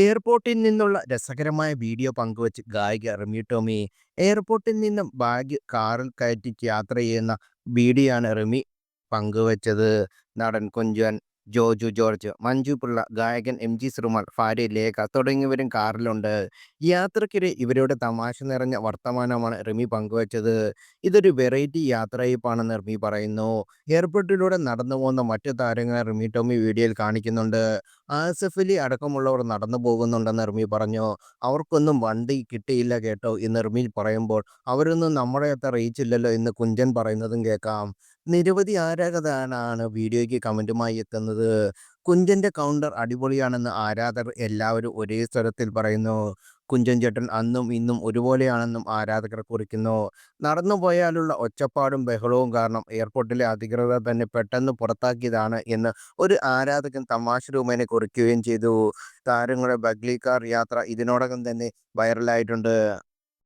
എയർപോർട്ടിൽ നിന്നുള്ള രസകരമായ വീഡിയോ പങ്കുവച്ച് ഗായിക റിമി ടോമി. എയർപോർട്ടിൽ നിന്നും ബാഗ് കാറിൽ കയറ്റി യാത്ര ചെയ്യുന്ന വീഡിയോ ആണ് റിമി പങ്കുവച്ചത്. നടൻ കുഞ്ചൻ, ജോജു ജോർജ്, മഞ്ജു പിള്ള, ഗായകൻ എം ജി ശ്രീമാൾ ഭാര്യ ലേഖ തുടങ്ങിയവരും കാറിലുണ്ട്. യാത്രക്കിടെ ഇവരുടെ തമാശ നിറഞ്ഞ വർത്തമാനമാണ് റിമി പങ്കുവച്ചത്. ഇതൊരു വെറൈറ്റി യാത്രയപ്പാണെന്ന് റിമി പറയുന്നു. എയർപോർട്ടിലൂടെ നടന്നു പോകുന്ന മറ്റു താരങ്ങളെ റിമി ടോമി വീഡിയോയിൽ കാണിക്കുന്നുണ്ട്. ആസിഫ് അടക്കമുള്ളവർ നടന്നു പോകുന്നുണ്ടെന്ന് എർമി പറഞ്ഞു. അവർക്കൊന്നും വണ്ടി കിട്ടിയില്ല കേട്ടോ എന്ന് എർമി പറയുമ്പോൾ അവരൊന്നും നമ്മുടെ അത്ര റീച്ചില്ലല്ലോ എന്ന് കുഞ്ചൻ പറയുന്നതും കേൾക്കാം. നിരവധി ആരാധകരാണ് വീഡിയോയ്ക്ക് കമന്റുമായി എത്തുന്നത്. കുഞ്ചന്റെ കൗണ്ടർ അടിപൊളിയാണെന്ന് ആരാധകർ എല്ലാവരും ഒരേ സ്വരത്തിൽ പറയുന്നു. കുഞ്ചൻ ചേട്ടൻ അന്നും ഇന്നും ഒരുപോലെയാണെന്നും ആരാധകർ കുറിക്കുന്നു. നടന്നു പോയാലുള്ള ഒച്ചപ്പാടും ബഹളവും കാരണം എയർപോർട്ടിലെ അധികൃതർ തന്നെ പെട്ടെന്ന് പുറത്താക്കിയതാണ് എന്ന് ഒരു ആരാധകൻ തമാശ രൂപേനെ കുറിക്കുകയും ചെയ്തു. താരങ്ങളുടെ ബഗ്ലി കാർ യാത്ര ഇതിനോടകം തന്നെ വൈറലായിട്ടുണ്ട്.